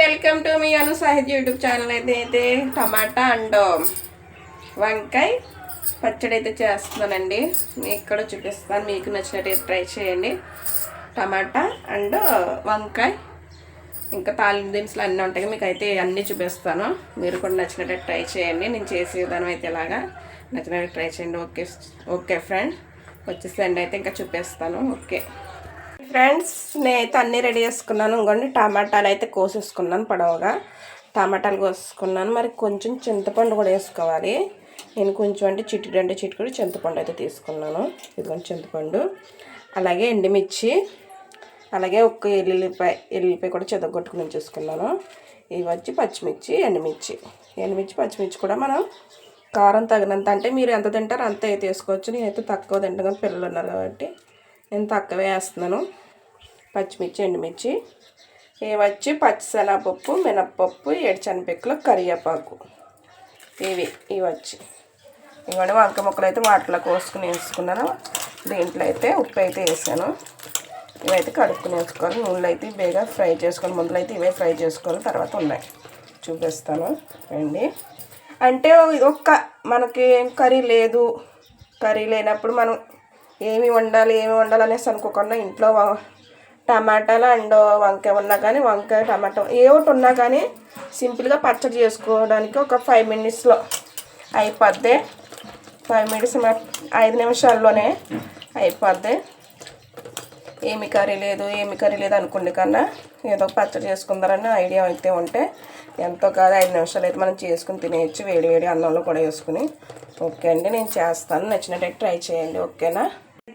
Welcome to me అను సాహిత్య YouTube channel అయితే అయితే టమాటా అండ్ వంకాయ పచ్చడి అయితే చేస్తున్నానండి. మీకు కూడా చూపిస్తాను. మీకు నచ్చినట్టు ట్రై చేయండి. టమాటా అండ్ వంకాయ ఇంకా తాలింపు దినుసులు అన్నీ ఉంటాయి. మీకు అయితే అన్నీ చూపిస్తాను. మీరు కూడా నచ్చినట్టు ట్రై చేయండి. నేను చేసే విధానం అయితే ఇలాగా. నచ్చినట్టు ట్రై చేయండి. ఓకే ఓకే ఫ్రెండ్ వచ్చేసండి అయితే ఇంకా చూపిస్తాను. ఓకే. ఫ్రెండ్స్ నేనైతే అన్నీ రెడీ చేసుకున్నాను. ఇంకోండి టమాటాలు అయితే కోసేసుకున్నాను పొడవుగా. టమాటాలు కోసుకున్నాను మరి కొంచెం చింతపండు కూడా వేసుకోవాలి. నేను కొంచెం అంటే చిటికి అంటే చిటికడు చింతపండు అయితే తీసుకున్నాను. ఇదిగోండి చింతపండు. అలాగే ఎండుమిర్చి అలాగే ఒక్క ఎల్లుల్లిపాయ ఎల్లుల్లిపాయ కూడా చెదగొట్టుకుని ఉంచేసుకున్నాను. ఇవి వచ్చి పచ్చిమిర్చి ఎండుమిర్చి. ఎండుమిర్చి పచ్చిమిర్చి కూడా మనం కారం తగినంత అంటే మీరు ఎంత తింటారో అంత అయితే వేసుకోవచ్చు. నేనైతే తక్కువ తింటాను పిల్లలు ఉన్నారు కాబట్టి నేను తక్కువే వేస్తున్నాను. పచ్చిమిర్చి ఎండుమిర్చి. ఇవి వచ్చి పచ్చిశనగపప్పు మినప్పప్పు ఏడుచనపెక్కలు కరివేపాకు. ఇవి ఇవి వచ్చి. ఇవన్నీ వంక ముక్కలు అయితే వాటిలో కోసుకుని వేసుకున్నాను. దీంట్లో అయితే ఉప్పు అయితే వేసాను. ఇవైతే కడుక్కుని వేసుకోవాలి. నూనెలో అయితే బేగా ఫ్రై చేసుకోవాలి. ముందులో అయితే ఇవే ఫ్రై చేసుకోవాలి. తర్వాత ఉన్నాయి. చూపిస్తాను. రండి. అంటే ఒక్క మనకి కర్రీ లేదు. కర్రీ లేనప్పుడు మనం ఏమి వండాలి ఏమి వండాలి అనేసి అనుకోకుండా ఇంట్లో టమాటాలు అండ్ వంకాయ ఉన్నా కానీ వంకాయ టమాటా ఏ ఒకటి ఉన్నా కానీ సింపుల్గా పచ్చడి చేసుకోవడానికి ఒక ఫైవ్ మినిట్స్లో అయిపోద్ది. ఫైవ్ మినిట్స్ ఐదు నిమిషాల్లోనే అయిపోద్ది. ఏమి కర్రీ లేదు ఏమి కర్రీ లేదు అనుకోండి కన్నా ఏదో ఒక పచ్చడి చేసుకుందారని ఐడియా అయితే ఉంటే ఎంతో కాదు ఐదు నిమిషాలు అయితే మనం చేసుకుని తినేయచ్చు వేడి వేడి అన్నంలో కూడా వేసుకుని. ఓకే అండి నేను చేస్తాను. నచ్చినట్టు ట్రై చేయండి. ఓకేనా?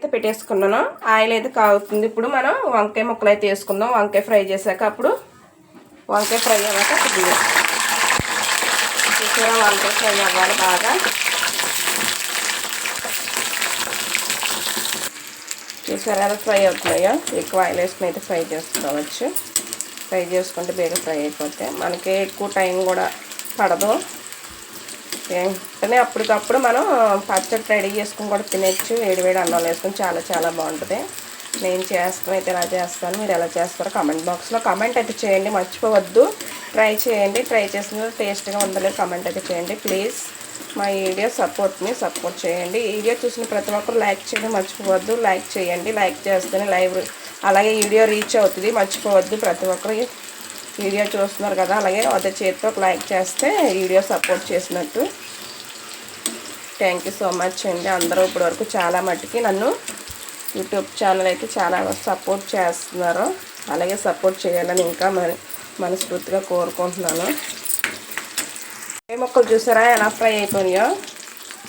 అయితే పెట్టేసుకున్నాను. ఆయిల్ అయితే కాగుతుంది. ఇప్పుడు మనం వంకాయ ముక్కలు అయితే వేసుకుందాం. వంకాయ ఫ్రై చేశాక అప్పుడు వంకాయ ఫ్రై అయ్యాక కొద్దిగా చూసారా? వంకాయ ఫ్రై అవ్వాలి బాగా. చూసారా? ఫ్రై అవుతున్నాయో? ఎక్కువ ఆయిల్ వేసుకుని అయితే ఫ్రై చేసుకోవచ్చు. ఫ్రై చేసుకుంటే బేగా ఫ్రై అయిపోతే మనకి ఎక్కువ టైం కూడా పడదు. వెంటనే అప్పటికప్పుడు మనం పచ్చడి రెడీ చేసుకుని కూడా తినచ్చు. వేడి అన్నం వేసుకుని చాలా చాలా బాగుంటుంది. నేను చేస్తాను అయితే ఎలా చేస్తాను మీరు ఎలా చేస్తారో కమెంట్ బాక్స్లో కమెంట్ అయితే చేయండి. మర్చిపోవద్దు. ట్రై చేయండి. ట్రై చేసిన టేస్ట్గా ఉందో కమెంట్ అయితే చేయండి. ప్లీజ్ మా వీడియో సపోర్ట్ని సపోర్ట్ చేయండి. ఈ వీడియో చూసిన ప్రతి ఒక్కరు లైక్ చేయడం మర్చిపోవద్దు. లైక్ చేయండి. లైక్ చేస్తేనే లైవ్ అలాగే వీడియో రీచ్ అవుతుంది. మర్చిపోవద్దు. ప్రతి ఒక్కరు వీడియో చూస్తున్నారు కదా. అలాగే అదే చేతితో ఒక లైక్ చేస్తే వీడియో సపోర్ట్ చేసినట్టు. థ్యాంక్ యూ సో మచ్ అండి. అందరూ ఇప్పటి వరకు చాలా మట్టుకి నన్ను యూట్యూబ్ ఛానల్ అయితే చాలా సపోర్ట్ చేస్తున్నారు. అలాగే సపోర్ట్ చేయాలని ఇంకా మరి మనస్ఫూర్తిగా కోరుకుంటున్నాను. ఫ్రై మొక్కలు చూసారా? ఎలా ఫ్రై అయిపోయినాయో?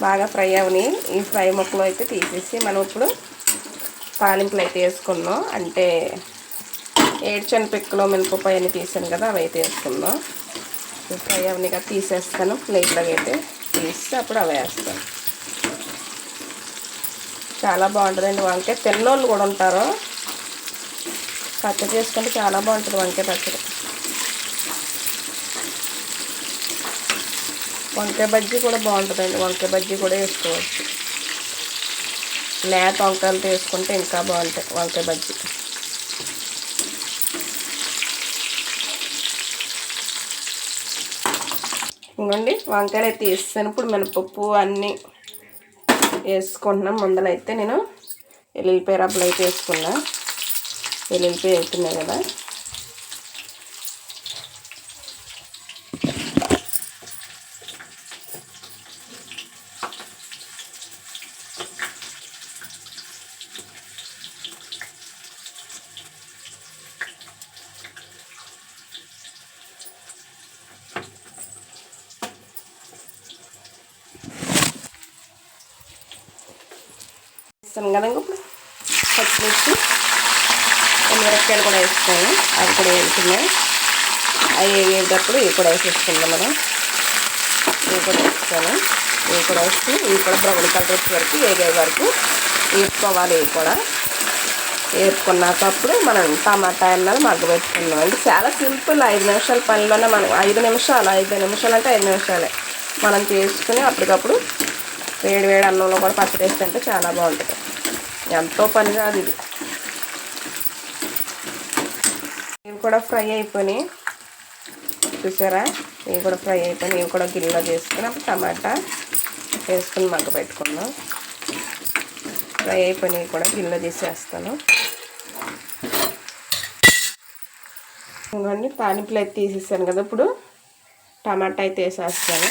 బాగా ఫ్రై అవని. ఈ ఫ్రై ముక్కలు అయితే తీసేసి మనం ఇప్పుడు తాలింపులు అయితే వేసుకున్నాం అంటే ఏడ్చని పిక్కలో మినపపాయని తీసాను కదా అవి అయితే వేసుకుందాం. ఫ్రై అవన్నీ కదా తీసేస్తాను ప్లేట్లోకి అయితే. తీసి అప్పుడు అవి వేస్తాను చాలా బాగుంటుందండి వంకాయ. పిల్లోళ్ళు కూడా ఉంటారు. పచ్చడి చేసుకుంటే చాలా బాగుంటుంది వంకాయ పచ్చడి. వంకాయ బజ్జీ కూడా బాగుంటుందండి. వంకాయ బజ్జీ కూడా వేసుకోవచ్చు. లేత వంకాయలతో వేసుకుంటే ఇంకా బాగుంటాయి వంకాయ బజ్జీ. ఇంకోండి వంకాయలు అయితే వేస్తాను. ఇప్పుడు మినపప్పు అన్నీ వేసుకుంటున్నాం. అయితే నేను ఎల్లుల్లిపాయ రబ్బలు అయితే వేసుకున్నా. ఎల్లుల్లిపాయ అవుతున్నాయి కదా. వేస్తాను కదా ఇప్పుడు. పచ్చిమిర్చి మిరపకాయలు కూడా వేస్తాను. అవి కూడా వేస్తున్నాయి అవి వేసేటప్పుడు ఇవి కూడా వేసేసుకుందాం మనం. ఇవి కూడా వేస్తాను. ఇవి కూడా వేసి ఇవి కూడా బ్రౌన్ కలర్ వచ్చే వరకు వేగే వరకు వేసుకోవాలి ఇవి కూడా. వేసుకున్నాక అప్పుడు మనం టమాటా అన్నది మగ్గబెట్టుకుందాం అంటే చాలా సింపుల్ ఐదు నిమిషాల పనిలోనే మనం ఐదు నిమిషాలు ఐదు నిమిషాలు అంటే ఐదు నిమిషాలే. మనం చేసుకుని అప్పటికప్పుడు వేడి వేడి అన్నంలో కూడా పచ్చడి వేస్తుంటే చాలా బాగుంటుంది. ఎంతో పని కాదు ఇది. ఇవి కూడా ఫ్రై అయిపోయినాయి. చూసారా? ఇవి కూడా ఫ్రై అయిపోయి ఇవి కూడా గిన్నెలో చేసుకుని అప్పుడు టమాటా వేసుకుని మగ్గ పెట్టుకుందాం. ఫ్రై అయిపోయినవి కూడా గిన్నెలో తీసేస్తాను ఇవన్నీ పానీపులు అయితే తీసేసాను కదా ఇప్పుడు. టమాటా అయితే వేసేస్తాను.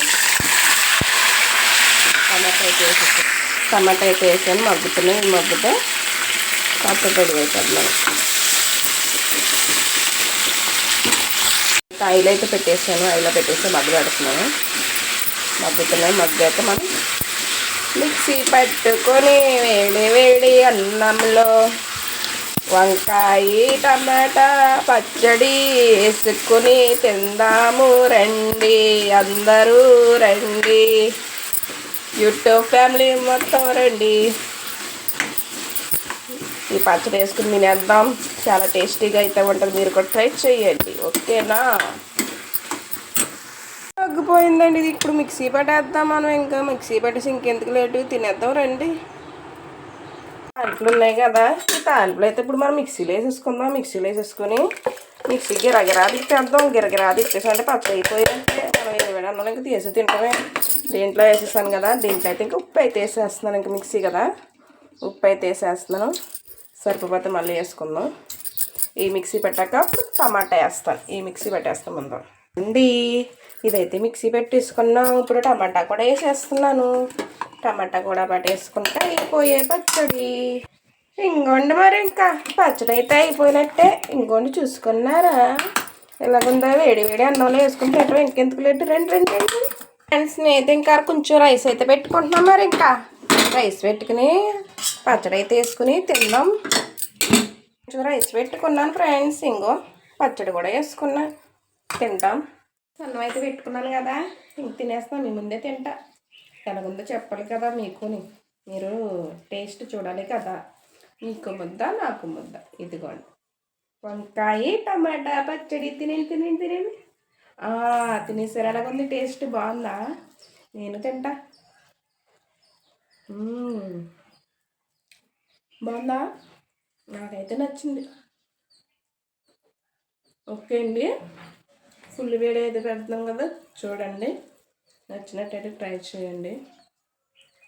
టమాటా అయితే వేసేస్తాను. టమాటా అయితే వేసాను మగ్గుతున్నాయి ఇవి మగ్గితే కాస్త వేసాను మనం. ఆయిల్ అయితే పెట్టేసాను ఆయిల్ పెట్టేసి మగ్గు పెడుతున్నాను. మగ్గుతున్నాయి మగ్గాక మనం మిక్సీ పట్టుకొని వేడి వేడి అన్నంలో వంకాయ టమాటా పచ్చడి వేసుకుని తిందాము రండి అందరూ రండి. యూట్యూబ్ ఫ్యామిలీ మొత్తం రండి. ఈ పచ్చడి వేసుకుని తినేద్దాం. చాలా టేస్టీగా అయితే ఉంటుంది. మీరు కూడా ట్రై చేయండి. ఓకేనా? తగ్గిపోయిందండి ఇది. ఇప్పుడు మిక్సీ పట్టేద్దాం మనం ఇంకా. మిక్సీ పట్టేసి ఇంకెందుకు లేటు? తినేద్దాం రండి. తాలిపులు ఉన్నాయి కదా. ఈ తాలిపులు అయితే ఇప్పుడు మనం మిక్సీలో వేసేసుకుందాం. మిక్సీలో వేసేసుకొని మిక్సీ గిరగిరా తిప్పేద్దాం. గిరగిరా తిప్పేసి అంటే పచ్చ అయిపోయిందంటే అన్నం ఇంకా తీసి తింటామే. దీంట్లో వేసేసాను కదా దీంట్లో అయితే ఇంకా ఉప్పు అయితే వేసేస్తున్నాను ఇంకా మిక్సీ కదా. ఉప్పు అయితే వేసేస్తున్నాను. సరిపోతే మళ్ళీ వేసుకుందాం. ఈ మిక్సీ పెట్టాక టమాటా వేస్తాను. ఈ మిక్సీ పెట్టేస్తాం ముందు. అండి ఇదైతే మిక్సీ పెట్టేసుకున్నాం. ఇప్పుడు టమాటా కూడా వేసేస్తున్నాను. టమాటా కూడా పట్టేసుకుంటే అయిపోయే పచ్చడి. ఇంకోండి మరి ఇంకా. పచ్చడి అయితే అయిపోయినట్టే. ఇంకోండి చూసుకున్నారా? ఎలాగుందో వేడి వేడి అన్నంలో వేసుకుని పెట్టడం ఇంకెందుకు లేదు. రెండు రెండు రెండు. ఫ్రెండ్స్ నేనైతే ఇంకా కొంచెం రైస్ అయితే పెట్టుకుంటున్నాం మరి ఇంకా. రైస్ పెట్టుకుని పచ్చడి అయితే వేసుకుని తిందాం. కొంచెం రైస్ పెట్టుకున్నాను ఫ్రెండ్స్ ఇంకో పచ్చడి కూడా వేసుకున్నా. తింటాం అన్నం అయితే పెట్టుకున్నాను కదా ఇంక తినేస్తాను మీ ముందే తింటా. ఎలాగుందో చెప్పాలి కదా మీకుని మీరు టేస్ట్ చూడాలి కదా. మీకు ముద్ద నాకు ముద్ద. ఇదిగోండి. వంకాయ టమాటా పచ్చడి తినేది తినేది తినేది. తినేసారు. అలాగుంది టేస్ట్ బాగుందా? నేను తింటా. బాగుందా? నాకైతే నచ్చింది. ఓకే అండి. ఫుల్ వేడి అయితే పెడుతున్నాం కదా. చూడండి. నచ్చినట్టయితే ట్రై చేయండి.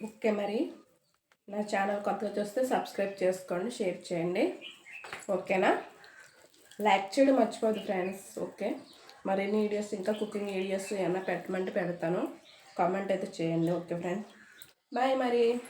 ఓకే మరి. నా ఛానల్ కొత్తగా చూస్తే సబ్స్క్రైబ్ చేసుకోండి షేర్ చేయండి. ఓకేనా? లైక్ చేయడం మర్చిపోదు ఫ్రెండ్స్. ఓకే? మరిన్ని వీడియోస్ ఇంకా కుకింగ్ వీడియోస్ ఏమైనా పెట్టమంటే పెడతాను. కామెంట్ అయితే చేయండి. ఓకే ఫ్రెండ్స్ బాయ్ మరి.